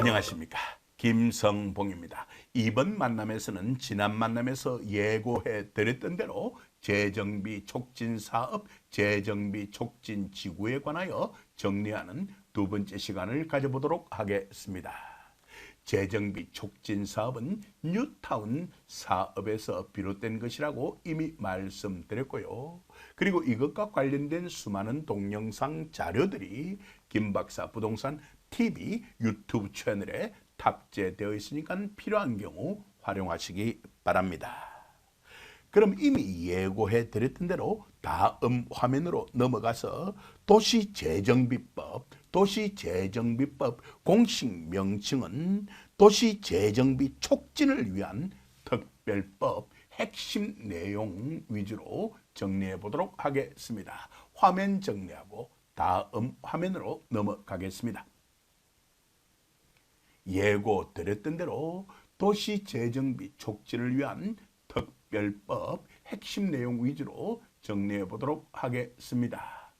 안녕하십니까. 김성봉입니다. 이번 만남에서는 지난 만남에서 예고해 드렸던 대로 재정비 촉진 사업, 재정비 촉진 지구에 관하여 정리하는 두 번째 시간을 가져보도록 하겠습니다. 재정비 촉진 사업은 뉴타운 사업에서 비롯된 것이라고 이미 말씀드렸고요. 그리고 이것과 관련된 수많은 동영상 자료들이 김 박사 부동산 TV 유튜브 채널에 탑재되어 있으니까 필요한 경우 활용하시기 바랍니다. 그럼 이미 예고해 드렸던 대로 다음 화면으로 넘어가서 도시재정비법, 도시재정비법 공식 명칭은 도시재정비 촉진을 위한 특별법 핵심 내용 위주로 정리해 보도록 하겠습니다. 화면 정리하고 다음 화면으로 넘어가겠습니다. 예고 드렸던 대로 도시 재정비 촉진을 위한 특별법 핵심 내용 위주로 정리해 보도록 하겠습니다.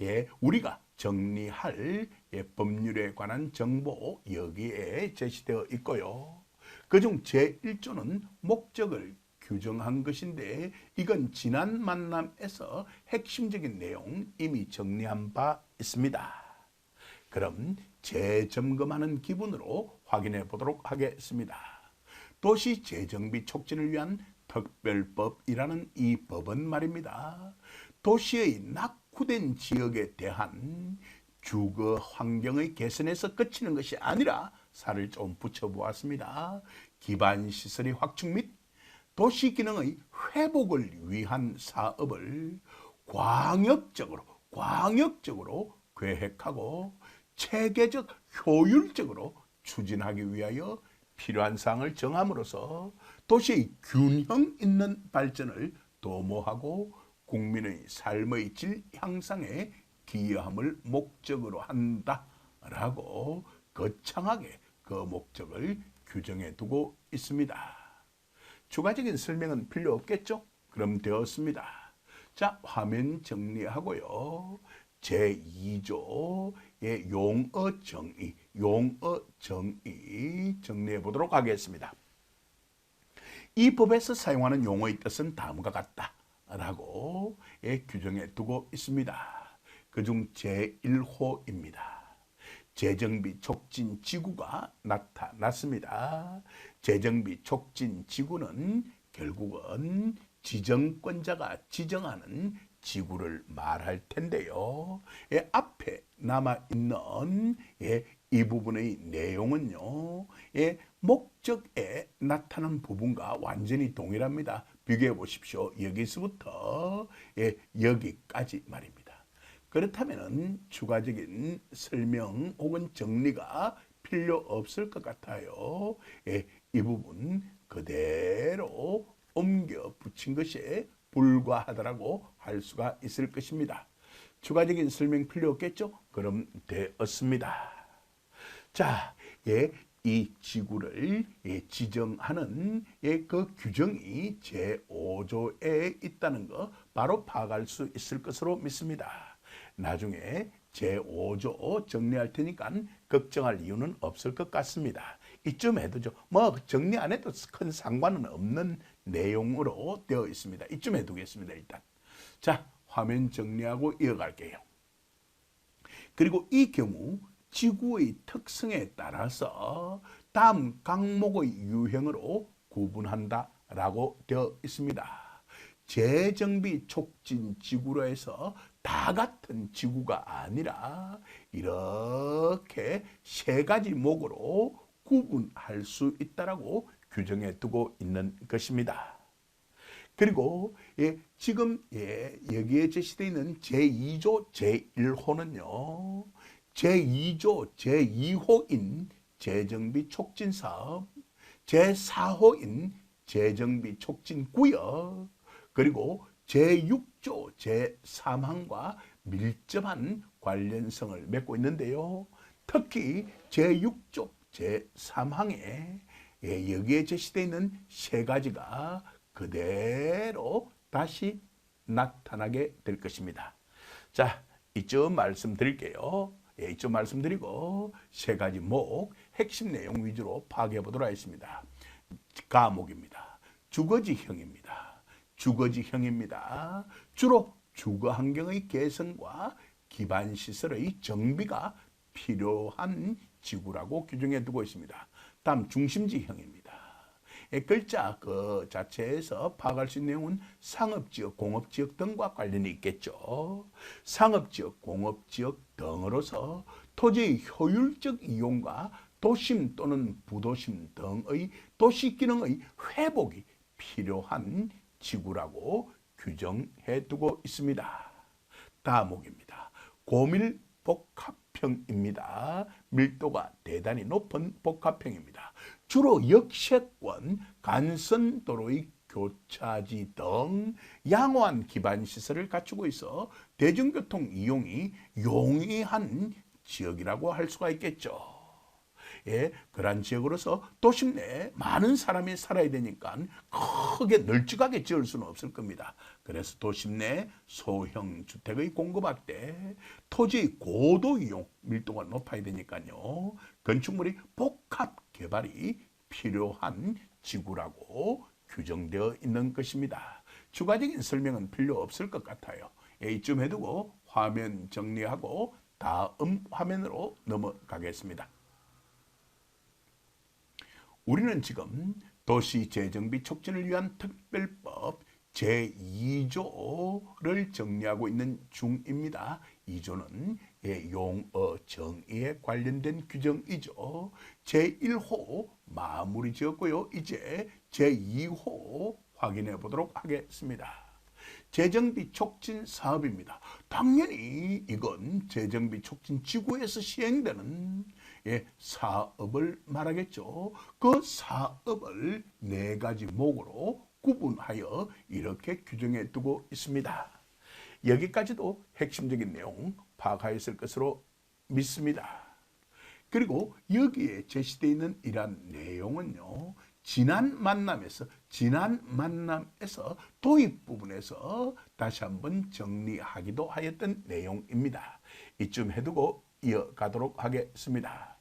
예, 우리가 정리할 예, 법률에 관한 정보 여기에 제시되어 있고요. 그중 제1조는 목적을 규정한 것인데 이건 지난 만남에서 핵심적인 내용 이미 정리한 바 있습니다. 그럼 재점검하는 기분으로 확인해 보도록 하겠습니다. 도시 재정비 촉진을 위한 특별법이라는 이 법은 말입니다. 도시의 낙후된 지역에 대한 주거 환경의 개선에서 그치는 것이 아니라 살을 좀 붙여보았습니다. 기반 시설의 확충 및 도시 기능의 회복을 위한 사업을 광역적으로 광역적으로 계획하고 체계적 효율적으로 추진하기 위하여 필요한 사항을 정함으로써 도시의 균형 있는 발전을 도모하고 국민의 삶의 질 향상에 기여함을 목적으로 한다라고 거창하게 그 목적을 규정해 두고 있습니다. 추가적인 설명은 필요 없겠죠? 그럼 되었습니다. 자, 화면 정리하고요. 제2조의 용어 정의, 용어 정의 정리해 보도록 하겠습니다. 이 법에서 사용하는 용어의 뜻은 다음과 같다 라고 예, 규정해 두고 있습니다. 그중 제1호입니다. 재정비 촉진 지구가 나타났습니다. 재정비 촉진 지구는 결국은 지정권자가 지정하는 지구를 말할 텐데요. 예, 앞에 남아 있는 예, 이 부분의 내용은요. 예, 목적에 나타난 부분과 완전히 동일합니다. 비교해 보십시오. 여기서부터 예, 여기까지 말입니다. 그렇다면 추가적인 설명 혹은 정리가 필요 없을 것 같아요. 예, 이 부분 그대로 옮겨 붙인 것이 불과하다라고 할 수가 있을 것입니다. 추가적인 설명 필요 없겠죠? 그럼 되었습니다. 자, 예, 이 지구를 예, 지정하는 예, 그 규정이 제5조에 있다는 거 바로 파악할 수 있을 것으로 믿습니다. 나중에 제5조 정리할 테니까 걱정할 이유는 없을 것 같습니다. 이쯤 해도죠. 뭐 정리 안 해도 큰 상관은 없는 내용으로 되어 있습니다. 이쯤 해두겠습니다. 일단. 자, 화면 정리하고 이어갈게요. 그리고 이 경우 지구의 특성에 따라서 다음 강목의 유형으로 구분한다라고 되어 있습니다. 재정비 촉진 지구로 해서 다 같은 지구가 아니라 이렇게 세 가지 목으로 구분할 수 있다라고 규정해 두고 있는 것입니다. 그리고 예, 지금 예, 여기에 제시되어 있는 제2조 제1호는요. 제2조 제2호인 재정비 촉진 사업, 제4호인 재정비 촉진 구역, 그리고 제6조 제3항과 밀접한 관련성을 맺고 있는데요. 특히 제6조 제3항에 예, 여기에 제시되어 있는 세 가지가 그대로 다시 나타나게 될 것입니다. 자, 이쯤 말씀드릴게요. 예, 이쪽 말씀드리고 세 가지 목 핵심 내용 위주로 파악해 보도록 하겠습니다. 과목입니다. 주거지형입니다. 주거지형입니다. 주로 주거 환경의 개선과 기반 시설의 정비가 필요한 지구라고 규정해 두고 있습니다. 다음 중심지형입니다. 예, 글자 그 자체에서 파악할 수 있는 내용은 상업지역, 공업지역 등과 관련이 있겠죠. 상업지역, 공업지역 등으로서 토지의 효율적 이용과 도심 또는 부도심 등의 도시 기능의 회복이 필요한 지구라고 규정해 두고 있습니다. 다음목입니다. 고밀 복합형입니다. 밀도가 대단히 높은 복합형입니다. 주로 역세권, 간선도로의 교차지 등 양호한 기반 시설을 갖추고 있어 대중교통 이용이 용이한 지역이라고 할 수가 있겠죠. 예, 그러한 지역으로서 도심 내에 많은 사람이 살아야 되니까 크게 널찍하게 지을 수는 없을 겁니다. 그래서 도심 내 소형 주택의 공급 확대, 토지 고도 이용 밀도가 높아야 되니까요. 건축물이 복합 개발이 필요한 지구라고 규정되어 있는 것입니다. 추가적인 설명은 필요 없을 것 같아요. 예, 이쯤 해두고 화면 정리하고 다음 화면으로 넘어가겠습니다. 우리는 지금 도시 재정비 촉진을 위한 특별법 제2조를 정리하고 있는 중입니다. 2조는 예, 용어 정의에 관련된 규정이죠. 제1호 마무리 지었고요. 이제 제2호 확인해 보도록 하겠습니다. 재정비 촉진 사업입니다. 당연히 이건 재정비 촉진 지구에서 시행되는 예, 사업을 말하겠죠. 그 사업을 네 가지 목으로 구분하여 이렇게 규정해 두고 있습니다. 여기까지도 핵심적인 내용 파악하였을 것으로 믿습니다. 그리고 여기에 제시되어 있는 이러한 내용은요. 지난 만남에서 지난 만남에서 도입 부분에서 다시 한번 정리하기도 하였던 내용입니다. 이쯤 해두고 이어가도록 하겠습니다.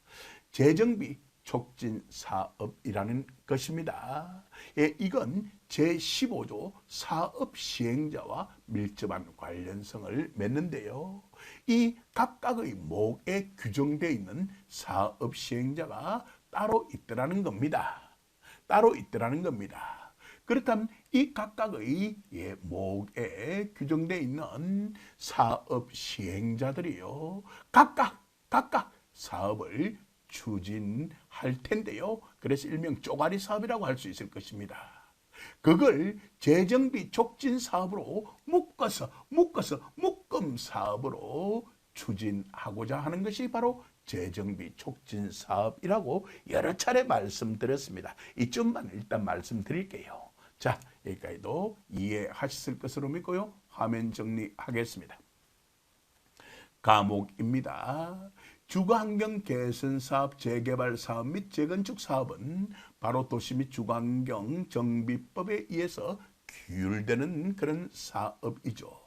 재정비 촉진 사업이라는 것입니다. 예, 이건 제15조 사업 시행자와 밀접한 관련성을 맺는데요. 이 각각의 목에 규정되어 있는 사업 시행자가 따로 있더라는 겁니다. 따로 있더라는 겁니다. 그렇다면 이 각각의 예, 목에 규정되어 있는 사업 시행자들이요. 각각 각각 사업을 추진할 텐데요. 그래서 일명 쪼가리 사업이라고 할 수 있을 것입니다. 그걸 재정비 촉진 사업으로 묶어서 묶어서 묶음 사업으로 추진하고자 하는 것이 바로 재정비 촉진 사업이라고 여러 차례 말씀드렸습니다. 이점만 일단 말씀드릴게요. 자, 여기까지도 이해하셨을 것으로 믿고요. 화면 정리하겠습니다. 과목입니다. 주거환경 개선 사업, 재개발 사업 및 재건축 사업은 바로 도시 및 주거환경 정비법에 의해서 규율되는 그런 사업이죠.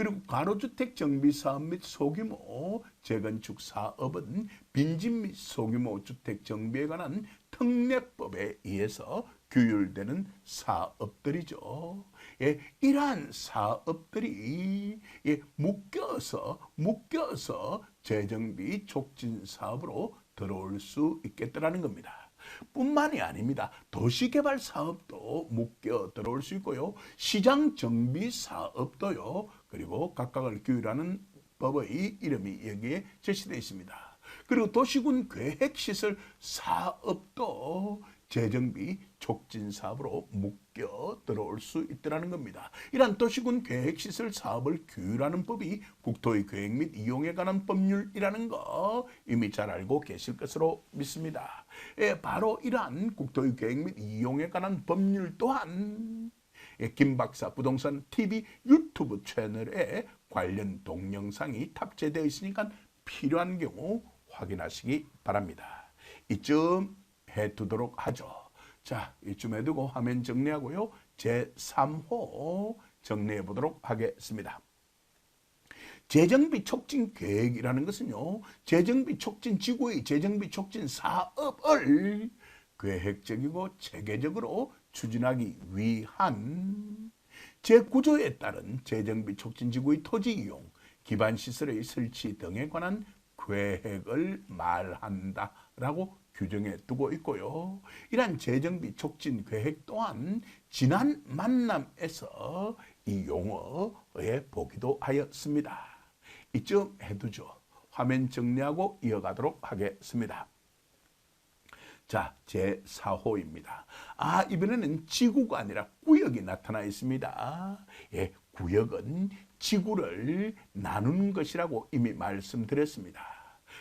그리고 가로주택 정비 사업 및 소규모 재건축 사업은 빈집 및 소규모 주택 정비에 관한 특례법에 의해서 규율되는 사업들이죠. 예, 이러한 사업들이 예, 묶여서 묶여서 재정비 촉진 사업으로 들어올 수 있겠다라는 겁니다. 뿐만이 아닙니다. 도시개발 사업도 묶여 들어올 수 있고요. 시장 정비 사업도요. 그리고 각각을 규율하는 법의 이름이 여기에 제시되어 있습니다. 그리고 도시군 계획시설 사업도 재정비 촉진 사업으로 묶여 들어올 수 있다는 겁니다. 이러한 도시군 계획시설 사업을 규율하는 법이 국토의 계획 및 이용에 관한 법률이라는 거 이미 잘 알고 계실 것으로 믿습니다. 예, 바로 이러한 국토의 계획 및 이용에 관한 법률 또한 예, 김 박사 부동산 TV 유튜브 채널에 관련 동영상이 탑재되어 있으니까 필요한 경우 확인하시기 바랍니다. 이쯤 해두도록 하죠. 자, 이쯤 해두고 화면 정리하고요. 제3호 정리해 보도록 하겠습니다. 재정비 촉진 계획이라는 것은요, 재정비 촉진 지구의 재정비 촉진 사업을 계획적이고 체계적으로 추진하기 위한 제구조에 따른 재정비 촉진 지구의 토지 이용, 기반 시설의 설치 등에 관한 계획을 말한다라고 규정해 두고 있고요. 이러한 재정비 촉진 계획 또한 지난 만남에서 이 용어에 보기도 하였습니다. 이쯤 해두죠. 화면 정리하고 이어가도록 하겠습니다. 자, 제 4호입니다. 아, 이번에는 지구가 아니라 구역이 나타나 있습니다. 예, 구역은 지구를 나누는 것이라고 이미 말씀드렸습니다.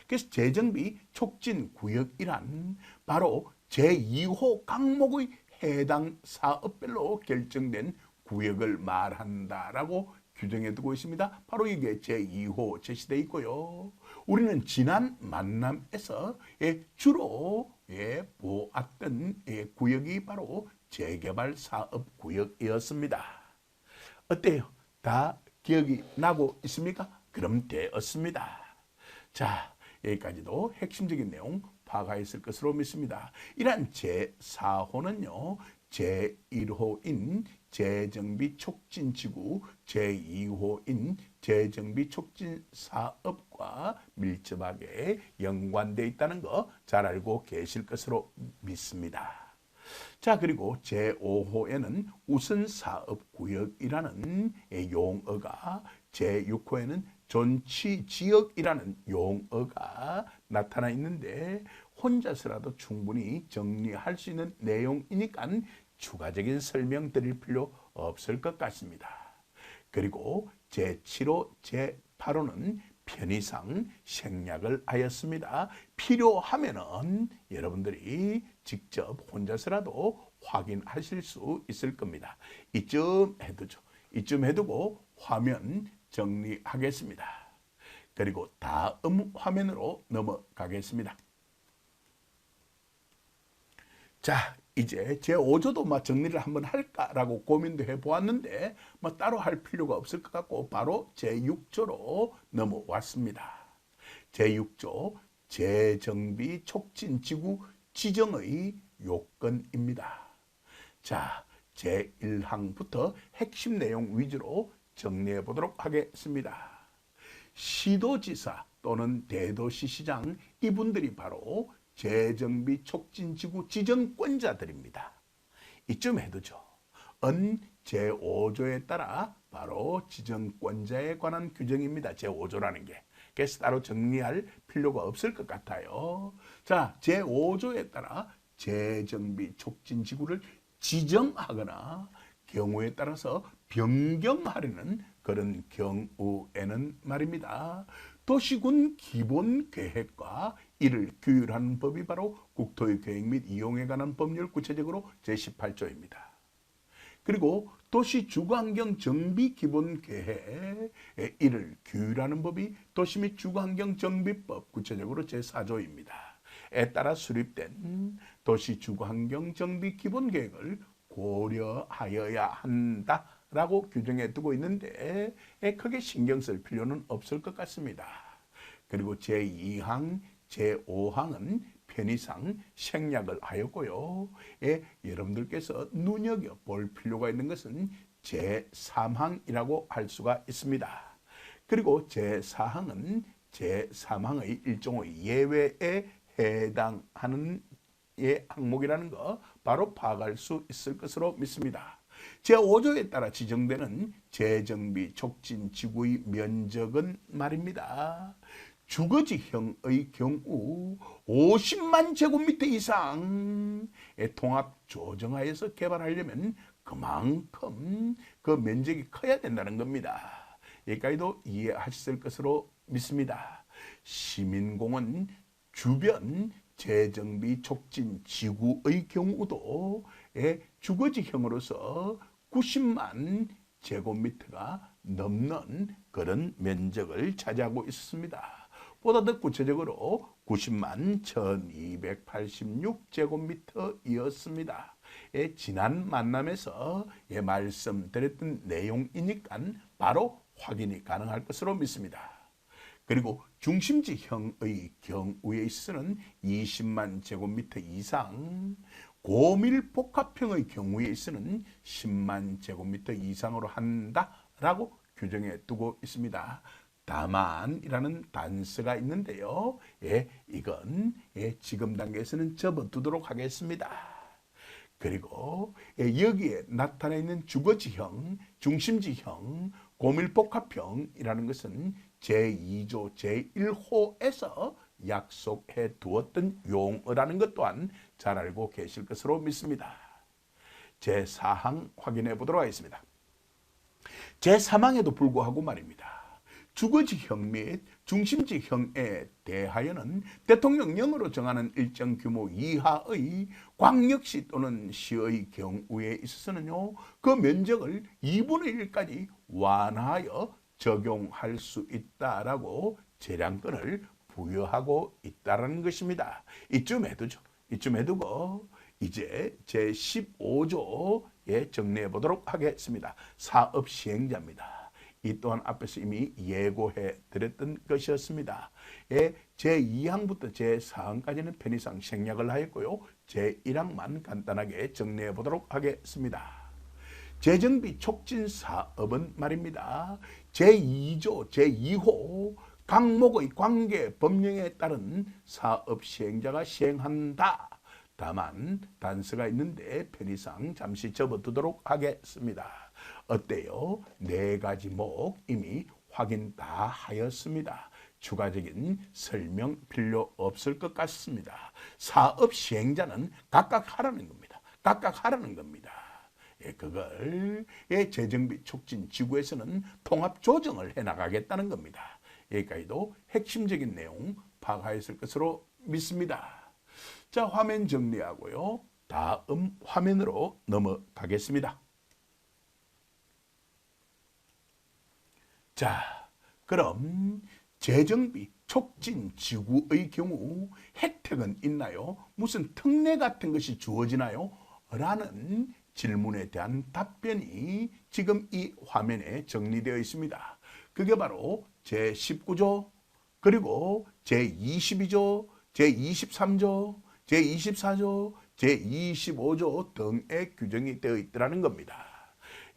그래서 재정비 촉진 구역이란 바로 제2호 강목의 해당 사업별로 결정된 구역을 말한다라고 규정해 두고 있습니다. 바로 이게 제2호 제시되어 있고요. 우리는 지난 만남에서 예, 주로 예, 보았던 예, 구역이 바로 재개발 사업 구역이었습니다. 어때요? 다 기억이 나고 있습니까? 그럼 되었습니다. 자, 여기까지도 핵심적인 내용 파악하였을 것으로 믿습니다. 이러한 제4호는요, 제1호인 재정비 촉진 지구, 제2호인 재정비 촉진 사업과 밀접하게 연관되어 있다는 거 잘 알고 계실 것으로 믿습니다. 자, 그리고 제5호에는 우선 사업 구역이라는 용어가 제6호에는 존치 지역이라는 용어가 나타나 있는데 혼자서라도 충분히 정리할 수 있는 내용이니까 추가적인 설명 드릴 필요 없을 것 같습니다. 그리고 제7호, 제8호는 편의상 생략을 하였습니다. 필요하면은 여러분들이 직접 혼자서라도 확인하실 수 있을 겁니다. 이쯤 해두죠. 이쯤 해두고 화면 정리하겠습니다. 그리고 다음 화면으로 넘어가겠습니다. 자, 이제 제 5조도 막 정리를 한번 할까라고 고민도 해보았는데 뭐 따로 할 필요가 없을 것 같고 바로 제 6조로 넘어왔습니다. 제 6조 재정비 촉진 지구 지정의 요건입니다. 자, 제 1항부터 핵심 내용 위주로 정리해 보도록 하겠습니다. 시도지사 또는 대도시시장 이분들이 바로 재정비 촉진지구 지정권자들입니다. 이쯤 해두죠. 은 제5조에 따라 바로 지정권자에 관한 규정입니다. 제5조라는 게. 그래서 따로 정리할 필요가 없을 것 같아요. 자, 제5조에 따라 재정비 촉진 지구를 지정하거나 경우에 따라서 변경하려는 그런 경우에는 말입니다. 도시군 기본 계획과 이를 규율하는 법이 바로 국토의 계획 및 이용에 관한 법률 구체적으로 제18조입니다. 그리고 도시 주거환경 정비 기본 계획 이를 규율하는 법이 도시 및 주거환경 정비법 구체적으로 제4조입니다. 에 따라 수립된 도시 주거환경 정비 기본 계획을 고려하여야 한다라고 규정해 두고 있는데 크게 신경 쓸 필요는 없을 것 같습니다. 그리고 제2항, 제5항은 편의상 생략을 하였고요. 예, 여러분들께서 눈여겨볼 필요가 있는 것은 제3항이라고 할 수가 있습니다. 그리고 제4항은 제3항의 일종의 예외에 해당하는 예 항목이라는 거 바로 파악할 수 있을 것으로 믿습니다. 제5조에 따라 지정되는 재정비 촉진 지구의 면적은 말입니다. 주거지형의 경우 50만 제곱미터 이상의 통합 조정하에서 개발하려면 그만큼 그 면적이 커야 된다는 겁니다. 여기까지도 이해하셨을 것으로 믿습니다. 시민공원 주변 재정비 촉진 지구의 경우도 주거지형으로서 90만 제곱미터가 넘는 그런 면적을 차지하고 있습니다. 보다 더 구체적으로 90만 1286제곱미터이었습니다. 예, 지난 만남에서 예, 말씀드렸던 내용이니까 바로 확인이 가능할 것으로 믿습니다. 그리고 중심지형의 경우에 있어서는 20만 제곱미터 이상, 고밀 복합형의 경우에 있어서는 10만 제곱미터 이상으로 한다라고 규정해 두고 있습니다. 다만이라는 단서가 있는데요. 예, 이건 예, 지금 단계에서는 접어두도록 하겠습니다. 그리고 예, 여기에 나타나 있는 주거지형, 중심지형, 고밀복합형이라는 것은 제2조 제1호에서 약속해 두었던 용어라는 것 또한 잘 알고 계실 것으로 믿습니다. 제4항 확인해 보도록 하겠습니다. 제3항에도 불구하고 말입니다. 주거지 형 및 중심지 형에 대하여는 대통령령으로 정하는 일정 규모 이하의 광역시 또는 시의 경우에 있어서는요, 그 면적을 2분의 1까지 완화하여 적용할 수 있다라고 재량권을 부여하고 있다는 것입니다. 이쯤 해두죠. 이쯤 해두고 이제 제 15조에 정리해 보도록 하겠습니다. 사업 시행자입니다. 이 또한 앞에서 이미 예고해 드렸던 것이었습니다. 예, 제2항부터 제4항까지는 편의상 생략을 하였고요. 제1항만 간단하게 정리해 보도록 하겠습니다. 재정비 촉진 사업은 말입니다. 제2조 제2호 강목의 관계 법령에 따른 사업 시행자가 시행한다. 다만 단서가 있는데 편의상 잠시 접어두도록 하겠습니다. 어때요? 네 가지 목 이미 확인 다 하였습니다. 추가적인 설명 필요 없을 것 같습니다. 사업 시행자는 각각 하라는 겁니다. 각각 하라는 겁니다. 예, 그걸 예, 재정비 촉진 지구에서는 통합 조정을 해 나가겠다는 겁니다. 여기까지도 핵심적인 내용 파악하였을 것으로 믿습니다. 자, 화면 정리하고요. 다음 화면으로 넘어가겠습니다. 자, 그럼 재정비 촉진 지구의 경우 혜택은 있나요? 무슨 특례 같은 것이 주어지나요? 라는 질문에 대한 답변이 지금 이 화면에 정리되어 있습니다. 그게 바로 제19조, 그리고 제22조, 제23조, 제24조, 제25조 등의 규정이 되어 있더라는 겁니다.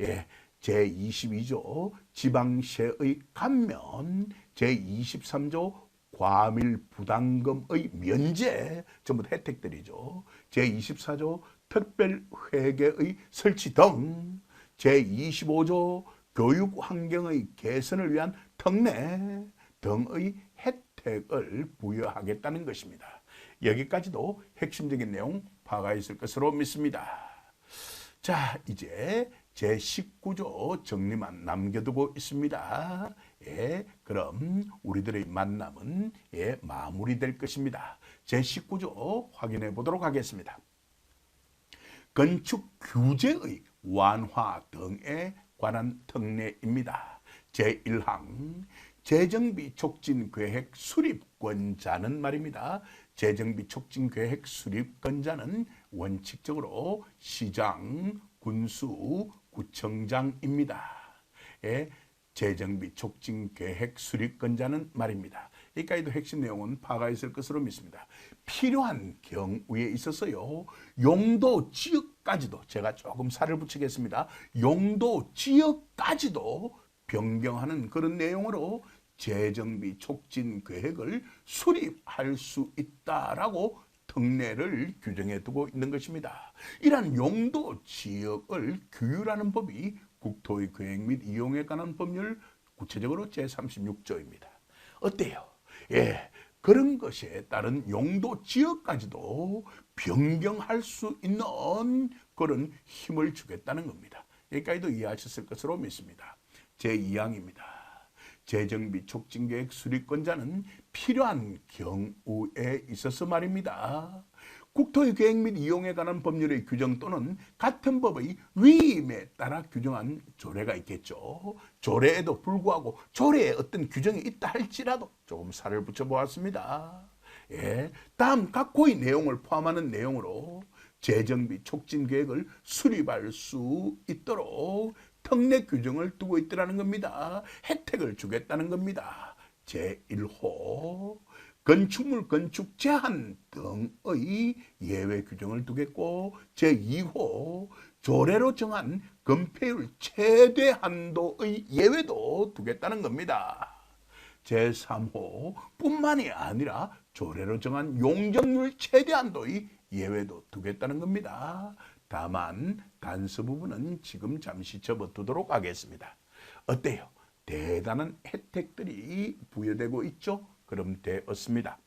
예, 제22조 지방세의 감면, 제23조 과밀 부담금의 면제 전부 혜택들이죠. 제24조 특별회계의 설치 등 제25조 교육 환경의 개선을 위한 특례 등의 혜택을 부여하겠다는 것입니다. 여기까지도 핵심적인 내용 있을 것으로 믿습니다. 자, 이제 제19조 정리만 남겨두고 있습니다. 예, 그럼 우리들의 만남은 예, 마무리될 것입니다. 제19조 확인해 보도록 하겠습니다. 건축 규제의 완화 등에 관한 특례입니다. 제1항 재정비 촉진 계획 수립권자는 말입니다. 재정비 촉진 계획 수립권자는 원칙적으로 시장, 군수, 구청장입니다. 예, 재정비 촉진 계획 수립권자는 말입니다. 여기까지도 핵심 내용은 파가 있을 것으로 믿습니다. 필요한 경우에 있어서요. 용도 지역까지도 제가 조금 살을 붙이겠습니다. 용도 지역까지도 변경하는 그런 내용으로 재정비 촉진 계획을 수립할 수 있다라고 특례를 규정해 두고 있는 것입니다. 이러한 용도 지역을 규율하는 법이 국토의 계획 및 이용에 관한 법률 구체적으로 제36조입니다. 어때요? 예, 그런 것에 따른 용도 지역까지도 변경할 수 있는 그런 힘을 주겠다는 겁니다. 여기까지도 이해하셨을 것으로 믿습니다. 제2항입니다. 재정비 촉진 계획 수립권자는 필요한 경우에 있어서 말입니다. 국토의 계획 및 이용에 관한 법률의 규정 또는 같은 법의 위임에 따라 규정한 조례가 있겠죠. 조례에도 불구하고 조례에 어떤 규정이 있다 할지라도 조금 살을 붙여보았습니다. 예, 다음 각호의 내용을 포함하는 내용으로 재정비 촉진 계획을 수립할 수 있도록 특례 규정을 두고 있더라는 겁니다. 혜택을 주겠다는 겁니다. 제1호 건축물 건축 제한 등의 예외 규정을 두겠고 제2호 조례로 정한 건폐율 최대 한도의 예외도 두겠다는 겁니다. 제3호 뿐만이 아니라 조례로 정한 용적률 최대 한도의 예외도 두겠다는 겁니다. 다만 단서 부분은 지금 잠시 접어두도록 하겠습니다. 어때요? 대단한 혜택들이 부여되고 있죠? 그럼 되었습니다.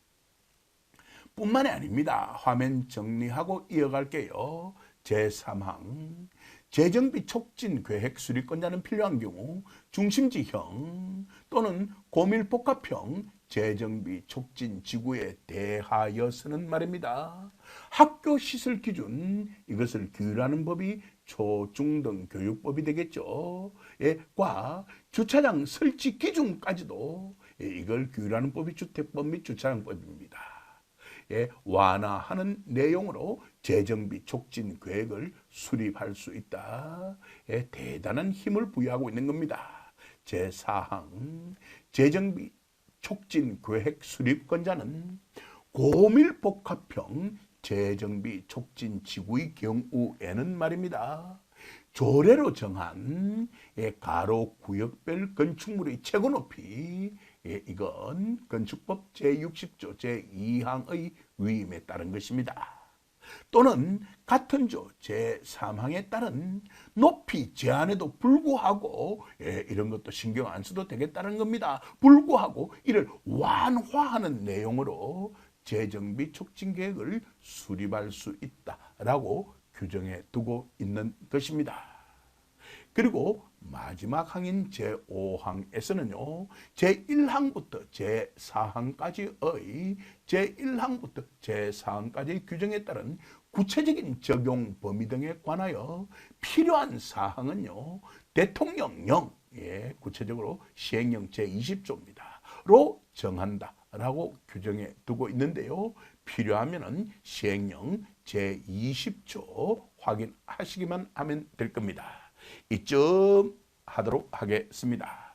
뿐만이 아닙니다. 화면 정리하고 이어갈게요. 제3항 재정비 촉진 계획 수립권자는 필요한 경우 중심지형 또는 고밀복합형 재정비 촉진 지구에 대하여서는 말입니다. 학교 시설 기준 이것을 규율하는 법이 초중등 교육법이 되겠죠. 예, 과 주차장 설치 기준까지도 예, 이걸 규율하는 법이 주택법 및 주차장법입니다. 예, 완화하는 내용으로 재정비 촉진 계획을 수립할 수 있다. 예, 대단한 힘을 부여하고 있는 겁니다. 제4항 재정비 촉진 계획 수립권자는 고밀복합형 재정비 촉진 지구의 경우에는 말입니다. 조례로 정한 예, 가로 구역별 건축물의 최고 높이 예, 이건 건축법 제60조 제2항의 위임에 따른 것입니다. 또는 같은 조 제3항에 따른 높이 제한에도 불구하고 예, 이런 것도 신경 안 써도 되겠다는 겁니다. 불구하고 이를 완화하는 내용으로 재정비 촉진 계획을 수립할 수 있다라고 규정해 두고 있는 것입니다. 그리고 마지막 항인 제5항에서는요, 제1항부터 제4항까지의 제1항부터 제4항까지의 규정에 따른 구체적인 적용 범위 등에 관하여 필요한 사항은요, 대통령령, 예, 구체적으로 시행령 제20조입니다. 로 정한다라고 규정해 두고 있는데요. 필요하면은 시행령 제20조 확인하시기만 하면 될 겁니다. 이쯤 하도록 하겠습니다.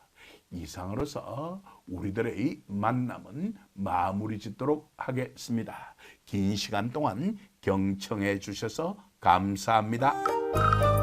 이상으로서 우리들의 만남은 마무리 짓도록 하겠습니다. 긴 시간 동안 경청해 주셔서 감사합니다.